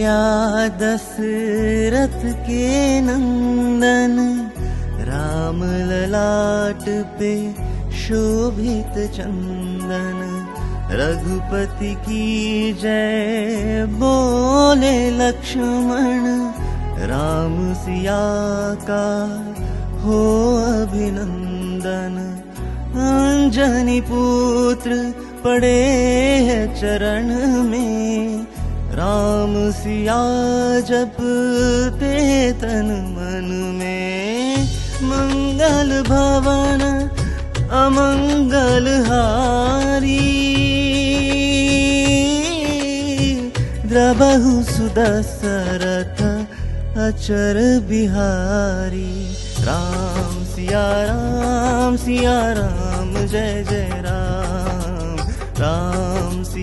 कौशल्या दशरथ के नंदन राम ललाट पे शोभित चंदन। रघुपति की जय बोले लक्ष्मण राम सिया का हो अभिनंदन। अंजनी पुत्र पड़े चरण में राम सिया जपते तन मन में। मंगल भवन अमंगल हारी। द्रबहु सुदशरथ अचर बिहारी। राम सिया राम सिया राम जय जय राम। राम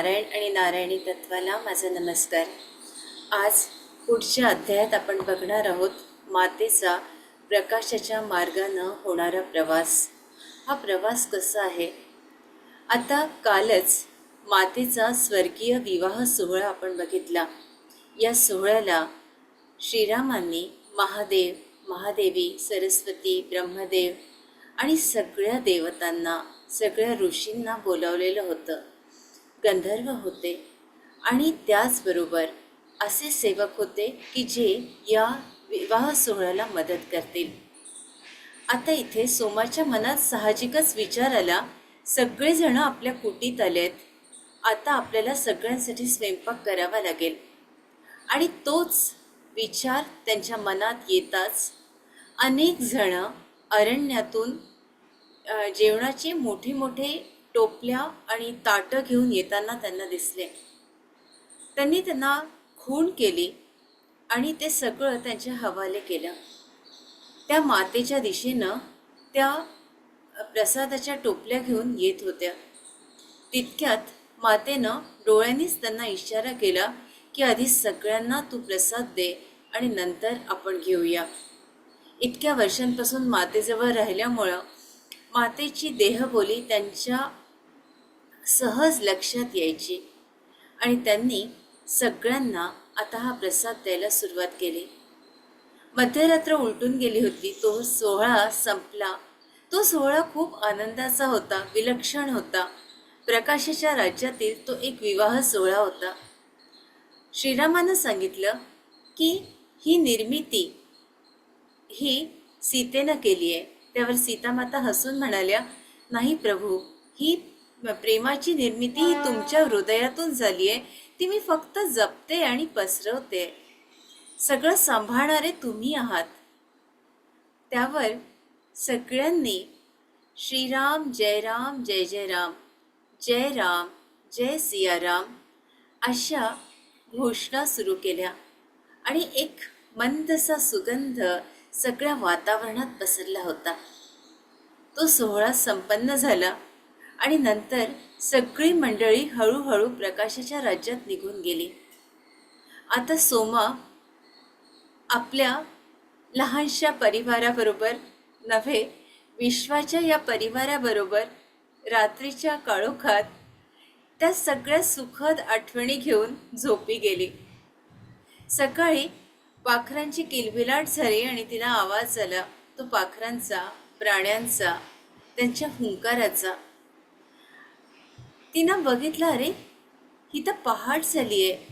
नारायण आणि नारायणी तत्वाला माझा नमस्कार. आज पुढच्या अध्यायात आपण बघणार आहोत मातेचा प्रकाशाच्या मार्गानं होणारा प्रवास. हा प्रवास कसा आहे? आता कालच मातेचा स्वर्गीय विवाह सोहळा आपण बघितला. या सोहळ्याला श्रीरामांनी महादेव महादेवी सरस्वती ब्रह्मदेव आणि सगळ्या देवतांना सगळ्या ऋषींना बोलावलेलं होतं. गंधर्व होते. आणि त्याचबरोबर असे सेवक होते की जे या विवाह सोहळ्याला मदत करतील. आता इथे सोमाच्या मनात साहजिकच विचार आला सगळेजण आपल्या कुटीत आलेत. आता आपल्याला सगळ्यांसाठी स्वयंपाक करावा लागेल. आणि तोच विचार त्यांच्या मनात येताच अनेक जण अरण्यातून जेवणाचे मोठे मोठे टोपल्या आणि ताटं घेऊन येताना त्यांना दिसले. त्यांनी त्यांना खूण केली आणि ते सगळं त्यांच्या हवाले केलं. त्या मातेच्या दिशेनं त्या प्रसादाच्या टोपल्या घेऊन येत होत्या. तितक्यात मातेनं डोळ्यांनीच त्यांना इशारा केला की आधी सगळ्यांना तू प्रसाद दे आणि नंतर आपण घेऊया. इतक्या वर्षांपासून मातेजवळ राहिल्यामुळं मातेची देहबोली त्यांच्या सहज लक्षात यायची. आणि त्यांनी सगळ्यांना आता हा प्रसाद द्यायला सुरुवात केली. मध्यरात्र उलटून गेली होती. तो सोहळा संपला. तो सोहळा खूप आनंदाचा होता विलक्षण होता. प्रकाशाच्या राज्यातील तो एक विवाह सोहळा होता. श्रीरामानं सांगितलं की ही निर्मिती ही सीतेनं केली आहे त्यावर सीतामाता हसून म्हणाल्या नाही प्रभू ही प्रेमाची निर्मिती ही तुमच्या हृदयातून झाली आहे. ती मी फक्त जपते आणि पसरवते. सगळं सांभाळणारे तुम्ही आहात. त्यावर सगळ्यांनी श्रीराम जय राम जय जय राम जय राम जय सियाराम अशा घोषणा सुरू केल्या. आणि एक मंदसा सुगंध सगळ्या वातावरणात पसरला होता. तो सोहळा संपन्न झाला. आणि नंतर सगळी मंडळी हळूहळू प्रकाशाच्या राज्यात निघून गेली. आता सोमा आपल्या लहानशा परिवाराबरोबर नव्हे विश्वाच्या या परिवाराबरोबर रात्रीच्या काळोखात त्या सगळ्या सुखद आठवणी घेऊन झोपी गेली. सकाळी पाखरांची किलबिलाट झाली आणि तिला आवाज आला तो पाखरांचा प्राण्यांचा त्यांच्या हुंकाराचा. तिनं बघितलं अरे ही तर पहाट झाली आहे.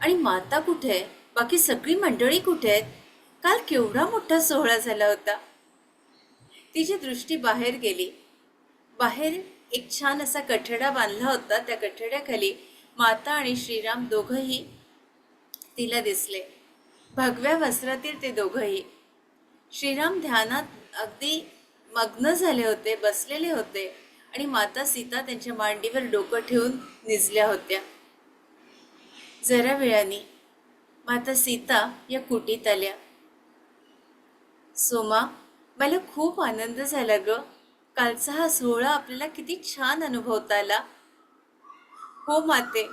आणि माता कुठे आहे? बाकी सगळी मंडळी कुठे आहेत? काल केवढा मोठा सोहळा झाला होता. तिची दृष्टी बाहेर गेली. बाहेर एक छान असा कठडा बांधला होता. त्या कठड्याखाली माता आणि श्रीराम दोघंही तिला दिसले. भगव्या वस्त्रातील ते दोघंही. श्रीराम ध्यानात अगदी मग्न झाले होते बसलेले होते. आणि माता सीता त्यांच्या मांडीवर डोकं ठेवून निजल्या होत्या. जरा वेळाने माता सीता या कुटीत आल्या. सोमा मला खूप आनंद झाला ग. कालचा हा सोहळा आपल्याला किती छान अनुभवता आला. हो माते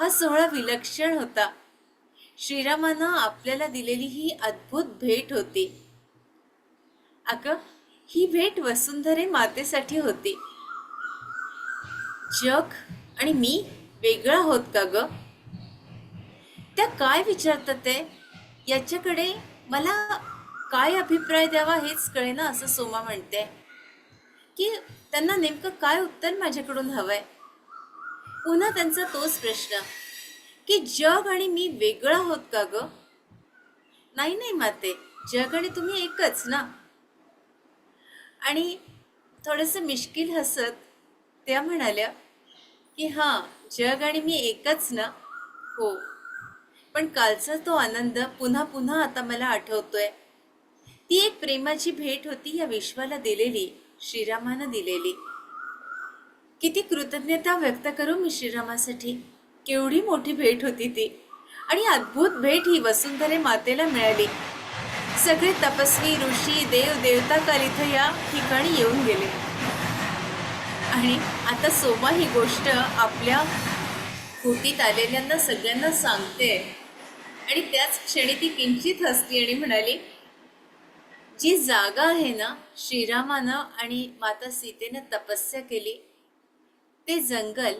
हा सोहळा विलक्षण होता. श्रीरामानं आपल्याला दिलेली ही अद्भुत भेट होती. अगं ही भेट वसुंधरे मातेसाठी होती. जग आणि मी वेगळा होत का ग? त्या काय विचारतात ते? याच्याकडे मला काय अभिप्राय द्यावा हेच कळेना असं सोमा म्हणते. की त्यांना नेमकं काय उत्तर माझ्याकडून हवंय? पुन्हा त्यांचा तोच प्रश्न. की जग आणि मी वेगळा होत का ग? नाही नाही माते जग आणि तुम्ही एकच ना? आणि थोडंसं मिश्किल हसत त्या म्हणाल्या की हां जग आणि मी एकच ना? हो. पण कालचा तो आनंद पुन्हा पुन्हा आता मला आठवतोय. ती एक प्रेमाची भेट होती या विश्वाला दिलेली श्रीरामानं दिलेली. किती कृतज्ञता व्यक्त करू मी श्रीरामासाठी. केवढी मोठी भेट होती ती. आणि अद्भुत भेट ही वसुंधरे मातेला मिळाली. सगळे तपस्वी ऋषी देव देवता काल इथं या ठिकाणी येऊन गेले. आणि आता सोमा ही गोष्ट आपल्या कुटीत आलेल्यांना सगळ्यांना सांगते. आणि त्याच क्षणी ती किंचित हसली आणि म्हणाली जी जागा आहे ना श्रीरामानं आणि माता सीतेनं तपस्या केली ते जंगल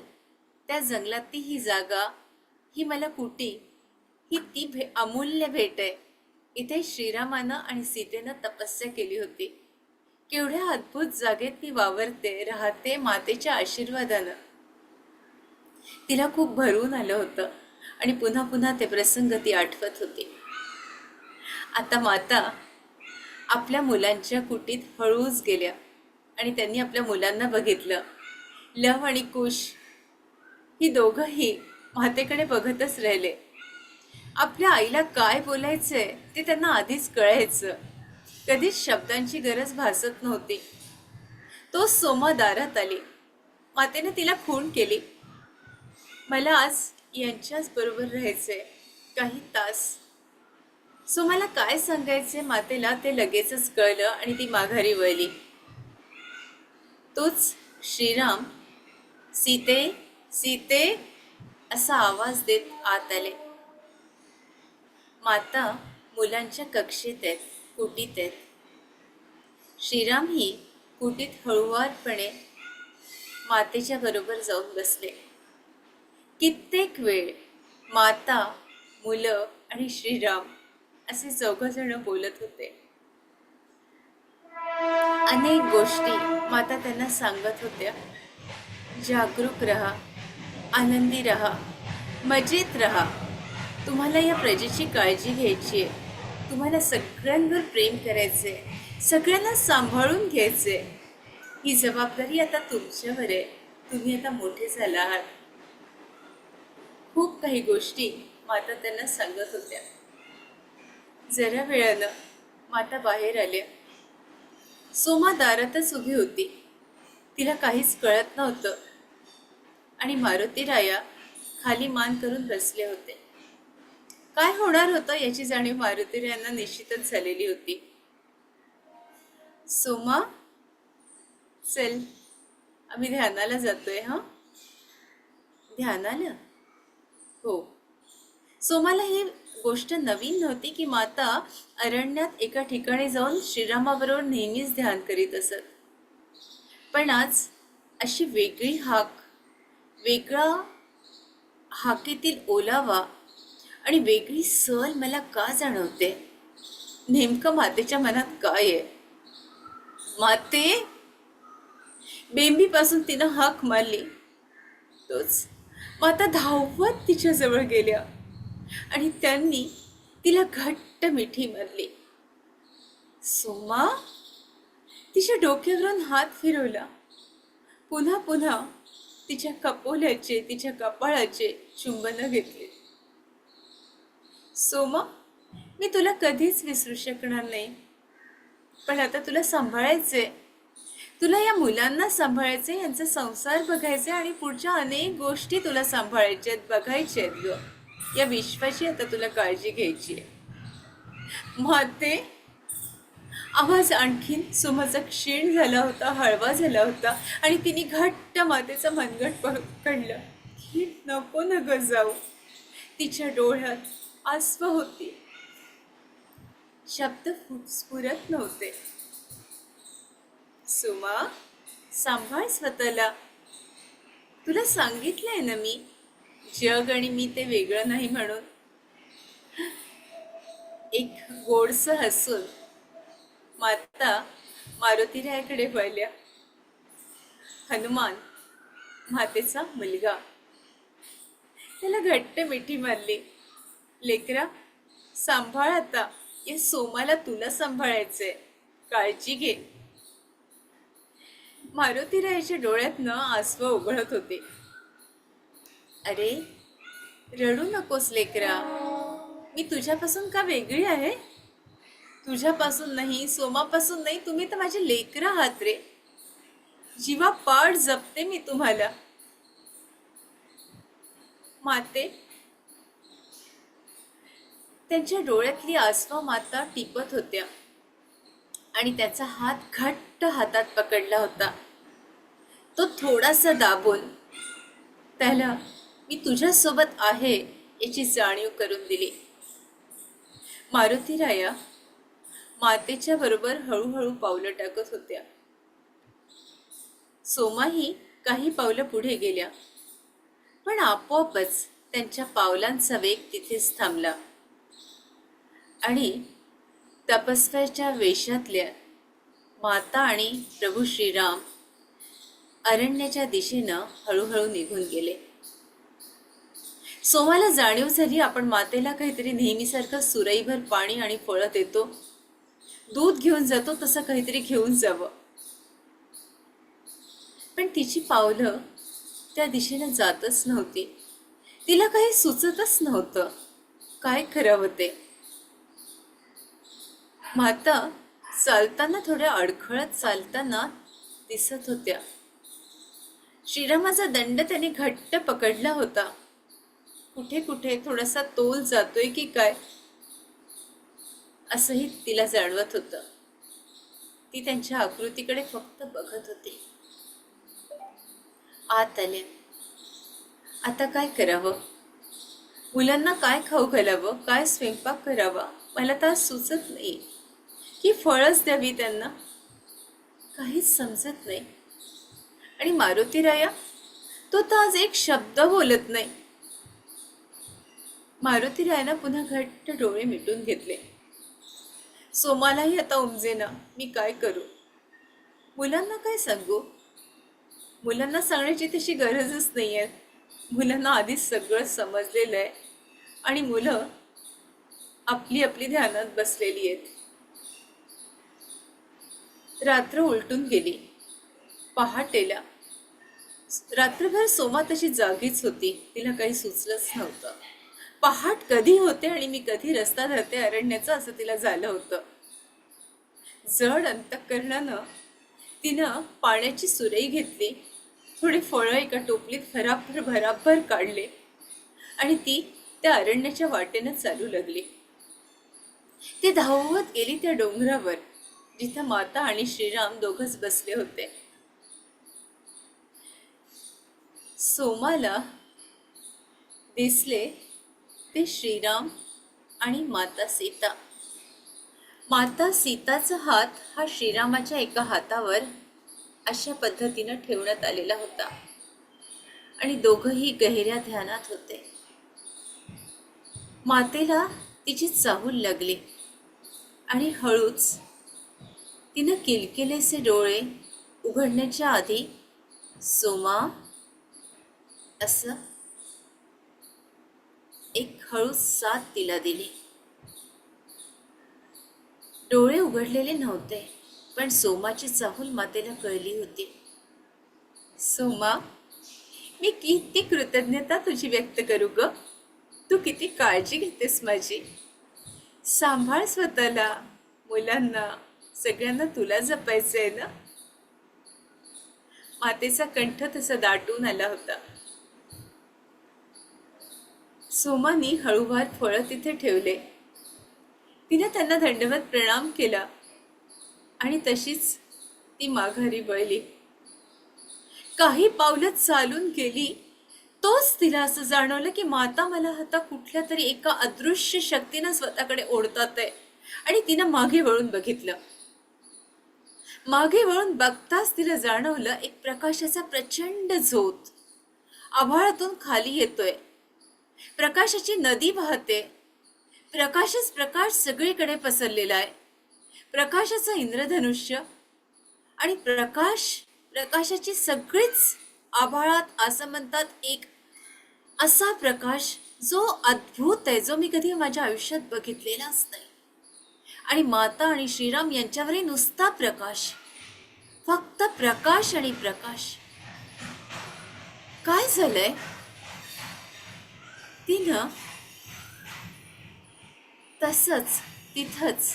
त्या जंगलातली ही जागा ही मला कुटी ही ती भे अमूल्य भेट आहे. इथे श्रीरामानं आणि सीतेनं तपस्या केली होती. केवढ्या अद्भुत जागेत ती वावरते राहते मातेच्या आशीर्वादानं. तिला खूप भरून आलं होतं आणि पुन्हा पुन्हा ते प्रसंग ती आठवत होती. आता माता आपल्या मुलांच्या कुटीत हळूच गेल्या आणि त्यांनी आपल्या मुलांना बघितलं. लव आणि कुश ही दोघंही मातेकडे बघतच राहिले. आपल्या आईला काय बोलायचंय ते त्यांना आधीच कळायचं. कधीच शब्दांची गरज भासत नव्हती. तो सोमा दारात आली. मातेने तिला खून केली. मला आज यांच्याच बरोबर राहायचंय. काही तास. सो मला काय सांगायचे मातेला ते लगेचच कळलं आणि ती माघारी वळली. तोच श्रीराम सीते सीते असा आवाज देत आत आले. माता मुलांच्या कक्षेत आहेत. कुटीत आहेत. श्रीराम ही कुटीत हळुवारपणे मातेच्या बरोबर जाऊन बसले. कित्येक वेळ माता मुलं आणि श्रीराम असे चौघजण बोलत होते. अनेक गोष्टी माता त्यांना सांगत होत्या. जागरूक रहा आनंदी रहा मजेत रहा. तुम्हाला या प्रजेची काळजी घ्यायची आहे. तुम्हाला सगळ्यांवर प्रेम करायचे सगळ्यांना सांभाळून घ्यायचे ही जबाबदारी आता तुमच्यावर आहे. तुम्ही आता मोठे झाला आहात खूप काही गोष्टी माता त्यांना सांगत होत्या. जरा वेळानं माता बाहेर आल्या. सोमा दारातच उभी होती. तिला काहीच कळत नव्हतं. आणि मारुती राया खाली मान करून बसले होते काय होणार होतं याची जाणीव मारुती यांना निश्चितच झालेली होती. सोमा चल. आम्ही ध्यानाला जातोय हा? ध्यानाला? हो. सोमाला ही गोष्ट नवीन नव्हती की माता अरण्यात एका ठिकाणी जाऊन श्रीरामाबरोबर नेहमीच ध्यान करीत असत. पण आज अशी वेगळी हाक वेगळा हाकेतील ओलावा आणि वेगळी सल मला का जाणवते? नेमकं मातेच्या मनात काय आहे? माते? बेंबीपासून तिनं हाक मारली. तोच माता धावत तिच्याजवळ गेल्या आणि त्यांनी तिला घट्ट मिठी मारली. सोमा? तिच्या डोक्यावरून हात फिरवला. पुन्हा पुन्हा तिच्या कपोल्याचे तिच्या कपाळाचे चुंबन घेतले. सोमा मी तुला कधीच विसरू शकणार नाही. पण आता तुला सांभाळायचंय. तुला या मुलांना सांभाळायचे यांचा संसार बघायचे आणि पुढच्या अनेक गोष्टी तुला सांभाळायच्या आहेत बघायच्या आहेत ग. या विश्वाची आता तुला काळजी घ्यायची आहे. माते आवाज आणखीन सुमाचा क्षीण झाला होता हळवा झाला होता आणि तिने घट्ट मातेचा मनगट पकडलं. की नको न ग जाऊ. तिच्या डोळ्यात अस्व होती. शब्द स्फुरत नव्हते. सुमा सांभाळ स्वतःला. तुला सांगितलंय ना मी जग आणि मी ते वेगळं नाही म्हणून. एक गोडस हसून माता मारुतीरायाकडे वळल्या. हनुमान मातेचा मुलगा. त्याला घट्ट मिठी मारली. लेकरा सांभाळ आता. या सोमाला तुला सांभाळायचंय. काळजी घे. मारुतीरायाच्या डोळ्यातनं आसवं उघडत होते. अरे रडू नकोस लेकरा. मी तुझ्यापासून का वेगळी आहे? तुझ्यापासून नाही सोमापासून नाही तुम्ही तर माझे लेकरं आहात रे. जीवा पाड जपते मी तुम्हाला. माते त्यांच्या डोळ्यातली आसवा माता टिपत होत्या. आणि त्याचा हात घट्ट हातात पकडला होता. तो थोडासा दाबून त्याला मी तुझ्यासोबत आहे याची जाणीव करून दिली. मारुतीराया मातेच्या बरोबर हळूहळू पावलं टाकत होत्या. सोमाही काही पावलं पुढे गेल्या. पण आपोआपच त्यांच्या पावलांचा वेग तिथेच थांबला. आणि तपस्व्याच्या वेशातल्या माता आणि प्रभू श्रीराम अरण्याच्या दिशेनं हळूहळू निघून गेले. सोमाला जाणीव झाली आपण मातेला काहीतरी नेहमीसारखं सुरईभर पाणी आणि फळं देतो. दूध घेऊन जातो तसं काहीतरी घेऊन जावं. पण तिची पावलं त्या दिशेनं जातच नव्हती. तिला काही सुचतच नव्हतं. काय खरं होते माता चालताना थोड्या अडखळत चालताना दिसत होत्या. श्रीरामाचा दंड त्याने घट्ट पकडला होता. कुठे कुठे थोडासा तोल जातोय की काय? असंही तिला जाणवत होतं. ती त्यांच्या आकृतीकडे फक्त बघत होती. आत आले. आता काय करावं? मुलांना काय खाऊ घालावं? काय स्वयंपाक करावा? मला तर सुचत नाही. ही फळच द्यावी त्यांना. काहीच समजत नाही. आणि मारुती राया तो तर आज एक शब्द बोलत नाही. मारुती मारुतीरायानं पुन्हा घट्ट डोळे मिटून घेतले. सोमालाही आता उमजेना मी काय करू? मुलांना काय सांगू? मुलांना सांगण्याची तशी गरजच नाही आहे मुलांना आधीच सगळं समजलेलं आहे. आणि मुलं आपली आपली ध्यानात बसलेली आहेत. रात्र उलटून गेली. पहाटेला. रात्रभर सोमा तशी जागीच होती. तिला काही सुचलंच नव्हतं. पहाट कधी होते आणि मी कधी रस्ता धरते अरण्याचं असं तिला झालं होतं. जड अंतकरणानं तिनं पाण्याची सुरई घेतली. थोडी फळं एका टोपलीत भराभर भराभर काढले. आणि ती त्या अरण्याच्या वाटेनं चालू लागली. ती धावत गेली त्या डोंगरावर. जिथे माता आणि श्रीराम दोघच बसले होते. सोमाला दिसले ते श्रीराम आणि माता सीता. माता सीताचा हात हा श्रीरामाच्या एका हातावर अशा पद्धतीनं ठेवण्यात आलेला होता आणि दोघंही गहिऱ्या ध्यानात होते. मातेला तिची चाहूल लागली आणि हळूच तिनं किलकिलेसे डोळे उघडण्याच्या आधी सोमा असं एक हळू साथ तिला दिली. डोळे उघडलेले नव्हते पण सोमाची चाहूल मातेला कळली होती. सोमा मी किती कृतज्ञता तुझी व्यक्त करू ग. तू किती काळजी घेतेस माझी. सांभाळ स्वतःला मुलांना. सगळ्यांना तुला जपायचं आहे ना? मातेचा कंठ तसा दाटून आला होता. सोमानी हळूभार फळं तिथे ठेवले. तिने त्यांना दंडवत प्रणाम केला आणि तशीच ती माघारी वळली. काही पावलं चालून गेली. तोच तिला असं जाणवलं की माता मला आता कुठल्या तरी एका अदृश्य शक्तीनं स्वतःकडे ओढतात आहे आणि तिनं मागे वळून बघितलं. मागे वळून बघताच तिला जाणवलं एक प्रकाशाचा प्रचंड झोत. आभाळातून खाली येतोय. प्रकाशाची नदी वाहते. प्रकाशच प्रकाश सगळीकडे पसरलेला आहे. प्रकाशाचं इंद्रधनुष्य आणि प्रकाश प्रकाशाची सगळीच आभाळात असं म्हणतात एक असा प्रकाश जो अद्भुत आहे जो मी कधी माझ्या आयुष्यात बघितलेलाच नाही. आणि माता आणि श्रीराम यांच्यावरही नुसता प्रकाश. फक्त प्रकाश आणि प्रकाश. काय झालंय? तिनं तसच तिथंच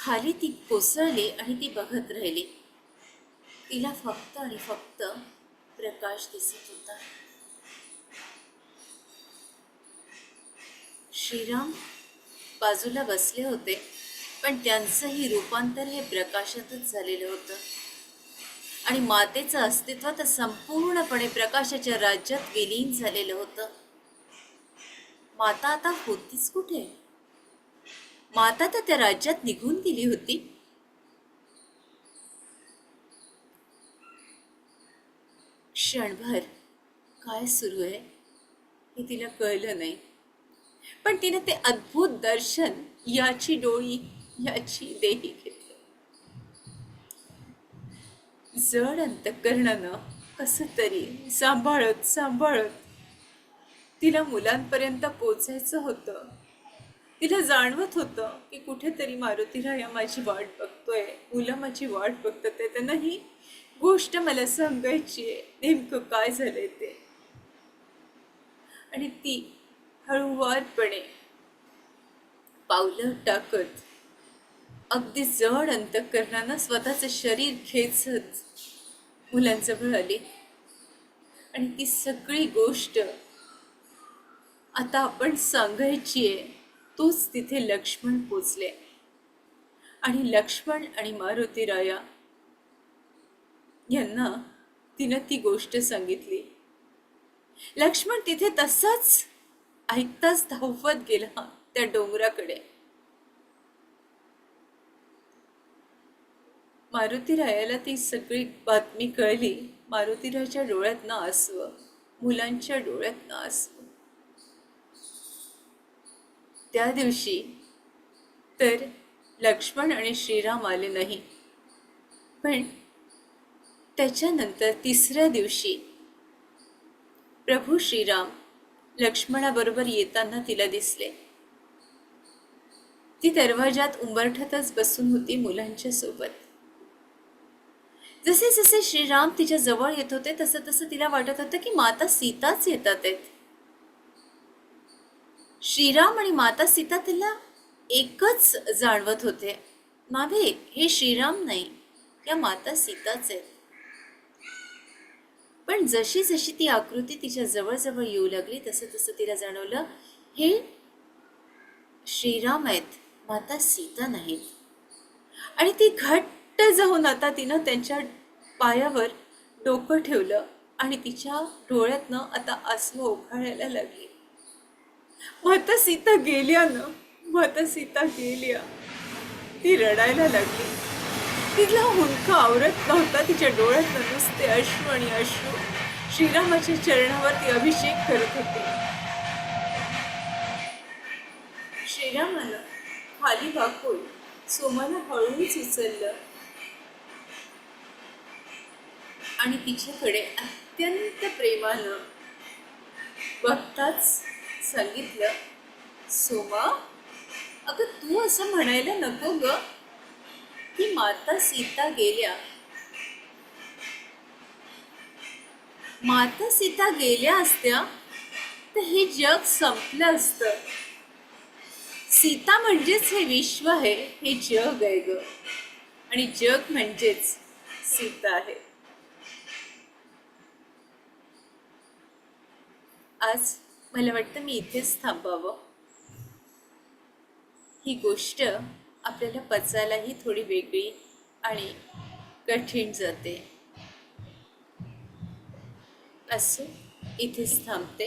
खाली ती कोसळली आणि ती बघत राहिली. तिला फक्त आणि फक्त प्रकाश दिसत होता. श्रीराम बाजूला बसले होते पण त्यांचंही रूपांतर हे प्रकाशातच झालेलं होतं. आणि मातेचं अस्तित्व तर संपूर्णपणे प्रकाशाच्या राज्यात विलीन झालेलं होतं. माता आता होतीच कुठे? माता तर त्या राज्यात निघून गेली होती. क्षणभर काय सुरू आहे हे तिला कळलं नाही. पण तिने ते अद्भुत दर्शन याची डोळी याची देही घेतली. जड अंतकरणानं कस तरी सांभाळत सांभाळत तिला मुलांपर्यंत पोचायचं होतं. तिला जाणवत होतं की कुठेतरी मारुतीराया माझी वाट बघतोय मुलं माझी वाट बघतात आहे त्यांना ही गोष्ट मला सांगायची आहे नेमकं काय झालंय ते. आणि ती हळूवारपणे पावलं टाकत अगदी जड अंतकरणानं स्वतःचं शरीर खेचत मुलांजवळ आली आणि ती सगळी गोष्ट आता आपण सांगायची आहे तोच तिथे लक्ष्मण पोचले. आणि लक्ष्मण आणि मारुती राया यांना तिनं ती गोष्ट सांगितली. लक्ष्मण तिथे तसाच ऐकताच धावत गेला त्या डोंगराकडे. मारुतीरायाला ती सगळी बातमी कळली. मारुतीरायाच्या डोळ्यात ना असव मुलांच्या डोळ्यात ना असव. त्या दिवशी तर लक्ष्मण आणि श्रीराम आले नाही. पण त्याच्यानंतर तिसऱ्या दिवशी प्रभू श्रीराम लक्ष्मणाबरोबर येताना तिला दिसले. ती दरवाजात उंबरठ्यातच बसून होती मुलांच्या सोबत. जसे जसे श्रीराम तिच्या जवळ येत होते तसं तसं तिला वाटत होतं की माता सीताच येतात आहेत. श्रीराम आणि माता सीता तिला एकच जाणवत होते. नावे हे श्रीराम नाही त्या माता सीताच आहेत. पण जशी जशी ती आकृती तिच्या जवळजवळ येऊ लागली तसं तसं तिला जाणवलं हे श्रीराम आहेत माता सीता नाहीत. आणि ती घट्ट जाऊन आता तिनं त्यांच्या पायावर डोकं ठेवलं आणि तिच्या डोळ्यातनं आता आसू ओघाळायला लागली. माता सीता गेल्या ना माता सीता गेल्या. ती रडायला लागली. तिला हुंक आवरत नव्हता. तिच्या डोळ्यात नुसते अश्रू आणि अश्रू. श्रीरामाच्या चरणावर ती अभिषेक करत होती. श्रीरामानं खाली वाकून सोमाला हळूच उचललं आणि तिच्याकडे अत्यंत प्रेमानं बघताच सांगितलं सोमा अगं तू असं म्हणायला नको ग. की माता सीता गेल्या. माता सीता गेल्या असत्या तर हे जग संपलं असतं. सीता म्हणजेच हे विश्व आहे हे जग आहे ग. आणि जग म्हणजेच सीता आहे. आज मला वाटतं मी इथेच थांबावं. ही गोष्ट आपल्याला पचायलाही थोडी वेगळी आणि कठीण जाते. असो इथेच थांबते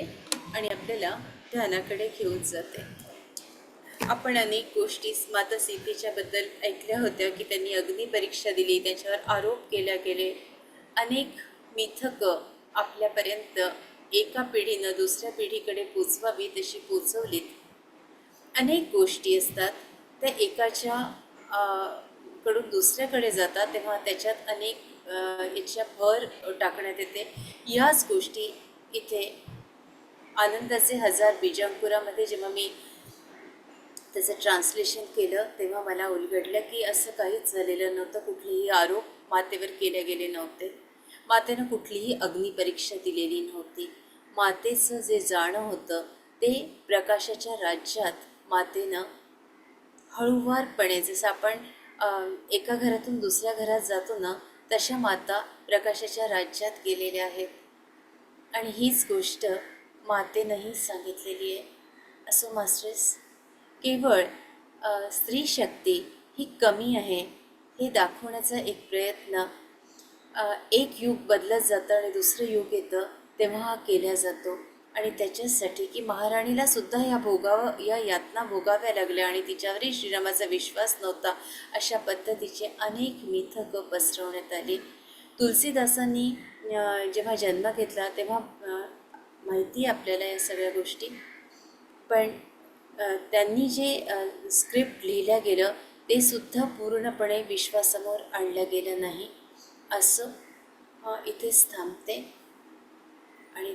आणि आपल्याला ध्यानाकडे घेऊन जाते. आपण अनेक गोष्टी माता सीतेच्याबद्दल ऐकल्या होत्या की त्यांनी अग्निपरीक्षा दिली त्यांच्यावर आरोप केल्या गेले. अनेक मिथकं आपल्यापर्यंत एका पिढीनं दुसऱ्या पिढीकडे पोचवावी तशी पोचवलीत. अनेक गोष्टी असतात त्या एकाच्या कडून दुसऱ्याकडे जातात तेव्हा त्याच्यात अनेक याच्या भर टाकण्यात येते. याच गोष्टी इथे आनंदाचे हजार बीजांकुरामध्ये जेव्हा मी त्याचं ट्रान्सलेशन केलं तेव्हा मला उलगडलं की असं काहीच झालेलं नव्हतं. कुठलेही आरोप मातेवर केले गेले नव्हते. मातेनं कुठलीही अग्निपरीक्षा दिलेली नव्हती. मातेचं जे जाणं होतं ते प्रकाशाच्या राज्यात मातेनं हळूवारपणे जसं आपण एका घरातून दुसऱ्या घरात जातो ना तशा माता प्रकाशाच्या राज्यात गेलेल्या आहेत. आणि हीच गोष्ट मातेनंही सांगितलेली आहे. असो मास्टर्स केवळ स्त्री शक्ती ही कमी आहे हे दाखवण्याचा एक प्रयत्न एक युग बदलत जातं आणि दुसरं युग येतं तेव्हा हा केला जातो. आणि त्याच्यासाठी की महाराणीला सुद्धा या भोगावं या यातना भोगाव्या लागल्या आणि तिच्यावरही श्रीरामाचा विश्वास नव्हता अशा पद्धतीचे अनेक मिथकं पसरवण्यात आली. तुलसीदासांनी जेव्हा जन्म घेतला तेव्हा माहिती आहे आपल्याला या सगळ्या गोष्टी. पण त्यांनी जे स्क्रिप्ट लिहिलं गेलं ते सुद्धा पूर्णपणे विश्वासमोर आणलं गेलं नाही. असं इथेच थांबते. आणि